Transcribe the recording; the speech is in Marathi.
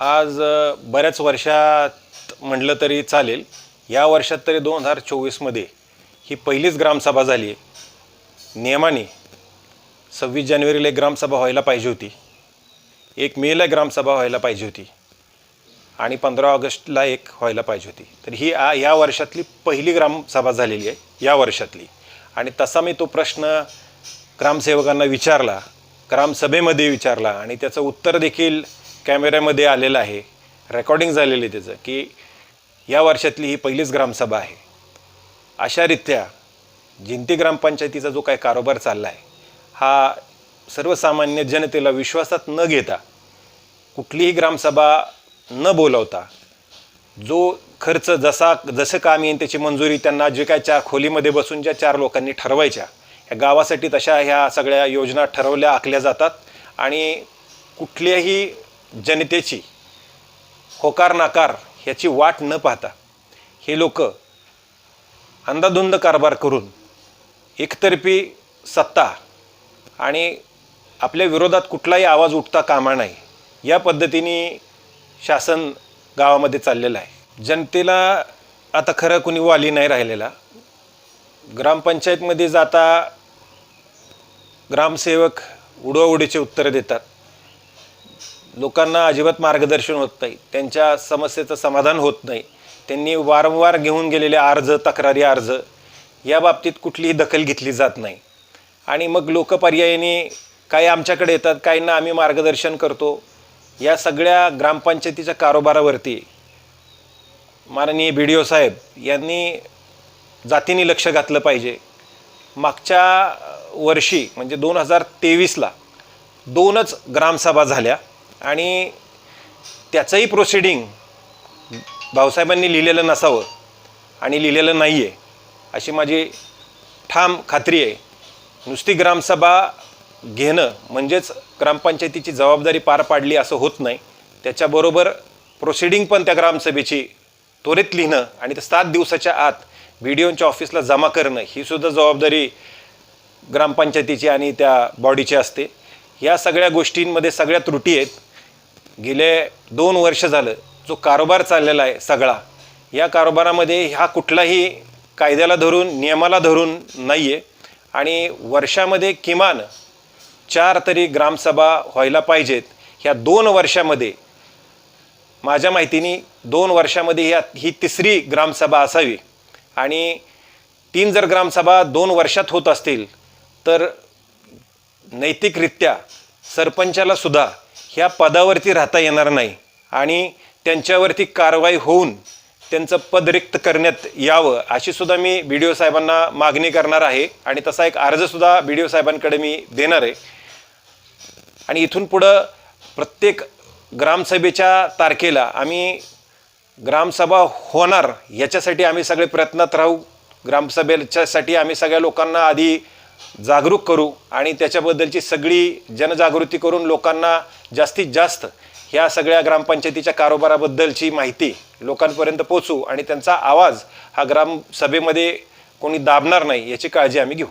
आज बऱ्याच वर्षात म्हटलं तरी चालेल. या वर्षात तरी दोन हजार चोवीसमध्ये ही पहिलीच ग्रामसभा झाली आहे. नियमाने सव्वीस जानेवारीला एक ग्रामसभा व्हायला पाहिजे होती. एक मेला ग्रामसभा व्हायला पाहिजे होती. आणि पंधरा ऑगस्टला एक व्हायला पाहिजे होती. तर ही आ या वर्षातली पहिली ग्रामसभा झालेली आहे या वर्षातली. आणि तसा मी तो प्रश्न ग्रामसेवकांना विचारला ग्रामसभेमध्ये विचारला आणि त्याचं उत्तर देखील कॅमेऱ्यामध्ये आलेलं आहे. रेकॉर्डिंग झालेलं आहे त्याचं की या वर्षातली ही पहिलीच ग्रामसभा आहे. अशारित्या जिंती ग्रामपंचायतीचा जो काही कारोबार चालला आहे हा सर्वसामान्य जनतेला विश्वासात न घेता कुठलीही ग्रामसभा न बोलवता जो खर्च जसा जसं काम येईल त्याची मंजुरी त्यांना जे काय चार खोलीमध्ये बसून ज्या चार लोकांनी ठरवायच्या ह्या गावासाठी तशा ह्या सगळ्या योजना ठरवल्या आखल्या जातात. आणि कुठल्याही जनतेची होकार नाकार ह्याची वाट न पाहता हे लोक अंधाधुंद कारभार करून एकतर्फी सत्ता आणि आपल्या विरोधात कुठलाही आवाज उठता कामा नाही या पद्धतीने शासन गावामध्ये चाललेलं आहे. जनतेला आता खरं कुणी वाली नाही राहिलेला. ग्रामपंचायतमध्ये जाता ग्रामसेवक उडवाउडीचे उत्तरं देतात. लोकांना अजिबात मार्गदर्शन होत नाही. त्यांच्या समस्येचं समाधान होत नाही. त्यांनी वारंवार घेऊन गेलेले अर्ज तक्रारी अर्ज या बाबतीत कुठलीही दखल घेतली जात नाही. आणि मग लोक पर्यायाने काही आमच्याकडे येतात काहींना आम्ही मार्गदर्शन करतो. या सगळ्या ग्रामपंचायतीच्या कारोबारावरती माननीय बी डी ओ साहेब यांनी जातीने लक्ष घातलं पाहिजे. मागच्या वर्षी म्हणजे दोन हजार तेवीसला दोनच ग्रामसभा झाल्या. आणि त्याचंही प्रोसिडिंग भाऊसाहेबांनी लिहिलेलं नसावं आणि लिहिलेलं नाही आहे अशी माझी ठाम खात्री आहे. नुसती ग्रामसभा घेणं म्हणजेच ग्रामपंचायतीची जबाबदारी पार पाडली असं होत नाही. त्याच्याबरोबर प्रोसिडिंग पण त्या ग्रामसभेची त्वरित लिहिणं आणि ते सात दिवसाच्या आत बी डी ओच्या ऑफिसला जमा करणं ही सुद्धा जबाबदारी ग्रामपंचायतीची आणि त्या बॉडीची असते. या सगळ्या गोष्टींमध्ये सगळ्या त्रुटी आहेत. गेले दोन वर्ष झालं जो कारोबार चाललेला आहे सगळा या कारोबारामध्ये हा कुठलाही कायद्याला धरून नियमाला धरून नाही आहे आणि वर्षामध्ये किमान चार तरी ग्रामसभा व्हायला पाहिजेत. ह्या दोन वर्षामध्ये माझ्या माहितीने दोन वर्षामध्ये ह्या ही तिसरी ग्रामसभा असावी. आणि तीन जर ग्रामसभा दोन वर्षात होत असतील तर नैतिकरित्या सरपंचाला सुद्धा ह्या पदावरती राहता येणार नाही आणि त्यांच्यावरती कारवाई होऊन त्यांचं पद रिक्त करण्यात यावं अशी सुद्धा मी बी डी ओ साहेबांना मागणी करणार आहे. आणि तसा एक अर्जसुद्धा बी डी ओ साहेबांकडे मी देणार आहे. आणि इथून पुढं प्रत्येक ग्रामसभेच्या तारखेला आम्ही ग्रामसभा होणार याच्यासाठी आम्ही सगळे प्रयत्नात राहू. ग्रामसभेच्यासाठी आम्ही सगळ्या लोकांना आधी जागरूक करू आणि त्याच्याबद्दलची सगळी जनजागृती करून लोकांना जास्तीत जास्त ह्या सगळ्या ग्रामपंचायतीच्या कारोबाराबद्दलची माहिती लोकांपर्यंत पोचू आणि त्यांचा आवाज हा ग्रामसभेमध्ये कोणी दाबणार नाही याची काळजी आम्ही घेऊ.